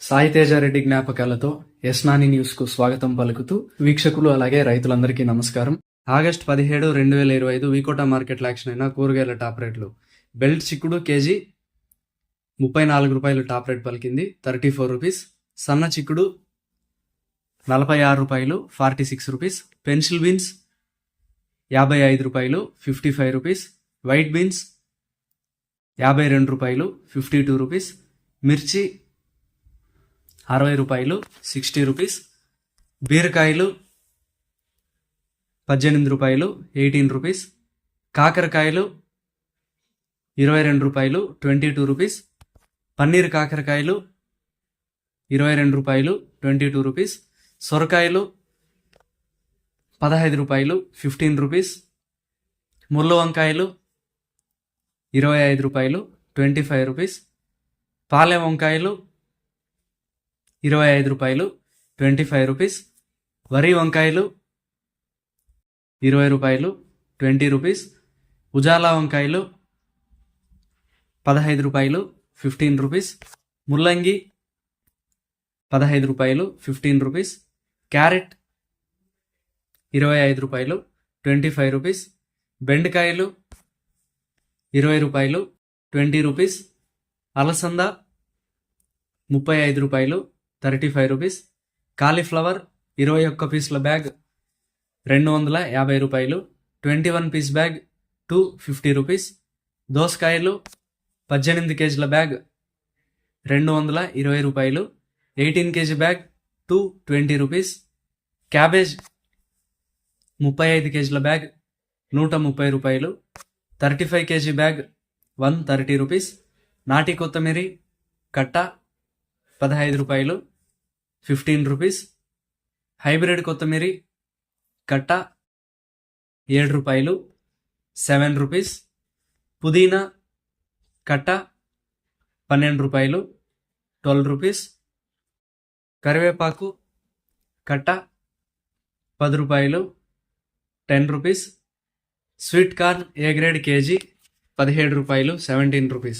సాయితేజారెడ్డి జ్ఞాపకాలతో యస్నాని న్యూస్కు స్వాగతం పలుకుతూ వీక్షకులు అలాగే రైతులందరికీ నమస్కారం. ఆగస్ట్ పదిహేడు రెండు వేల ఇరవై ఐదు వీకోటా మార్కెట్ యాక్షన్ అయిన కూరగాయల టాప్ రేట్లు. బెల్ట్ చిక్కుడు కేజీ ముప్పై నాలుగు రూపాయలు టాప్ రేట్ పలికింది. Thirty four rupees. సన్న చిక్కుడు నలభై ఆరు రూపాయలు forty six rupees. Pencil beans యాభై ఐదు రూపాయలు fifty five rupees. White beans యాభై రెండు రూపాయలు ఫిఫ్టీ టూ రూపీస్. మిర్చి అరవై రూపాయలు సిక్స్టీ రూపీస్ బీరకాయలు పద్దెనిమిది రూపాయలు ఎయిటీన్ రూపీస్ కాకరకాయలు ఇరవై రెండు రూపాయలు ట్వంటీ టూ రూపీస్ పన్నీర్ కాకరకాయలు ఇరవై రెండు రూపాయలు ట్వంటీ టూ రూపీస్ సొరకాయలు పదహైదు రూపాయలు ఫిఫ్టీన్ రూపీస్ ముళ్ళు వంకాయలు ఇరవై ఐదు రూపాయలు ట్వంటీ ఫైవ్ రూపీస్ పాలెం వంకాయలు ఇరవై ఐదు రూపాయలు ట్వంటీ ఫైవ్ రూపీస్. వరి వంకాయలు ఇరవై రూపాయలు ట్వంటీ రూపీస్. ఉజాలా వంకాయలు పదహైదు రూపాయలు ఫిఫ్టీన్ రూపీస్. ముల్లంగి పదహైదు రూపాయలు ఫిఫ్టీన్ రూపీస్. క్యారెట్ ఇరవై ఐదు రూపాయలు ట్వంటీ ఫైవ్ రూపీస్. బెండకాయలు ఇరవై రూపాయలు ట్వంటీ రూపీస్. అలసంద ముప్పై ఐదు రూపాయలు థర్టీ ఫైవ్ రూపీస్. కాలీఫ్లవర్ ఇరవై ఒక్క పీసుల బ్యాగ్ రెండు వందల యాభై రూపాయలు. Twenty one piece bag two fifty rupees. దోసకాయలు పద్దెనిమిది కేజీల బ్యాగ్ రెండు వందల ఇరవై రూపాయలు. Eighteen KG bag two twenty rupees. Cabbage ముప్పై ఐదు కేజీల బ్యాగ్ నూట ముప్పై రూపాయలు. Thirty five KG bag one thirty rupees. నాటి కొత్తిమీర కట్ట పదహైదు రూపాయలు ఫిఫ్టీన్ రూపీస్. హైబ్రిడ్ కొత్తిమీర కట్ట ఏడు రూపాయలు సెవెన్ రూపీస్. పుదీనా కట్ట పన్నెండు రూపాయలు ట్వెల్వ్ రూపీస్. కరివేపాకు కట్ట పది రూపాయలు ten rupees. Sweet corn A grade KG పదిహేడు రూపాయలు సెవెంటీన్ రూపీస్.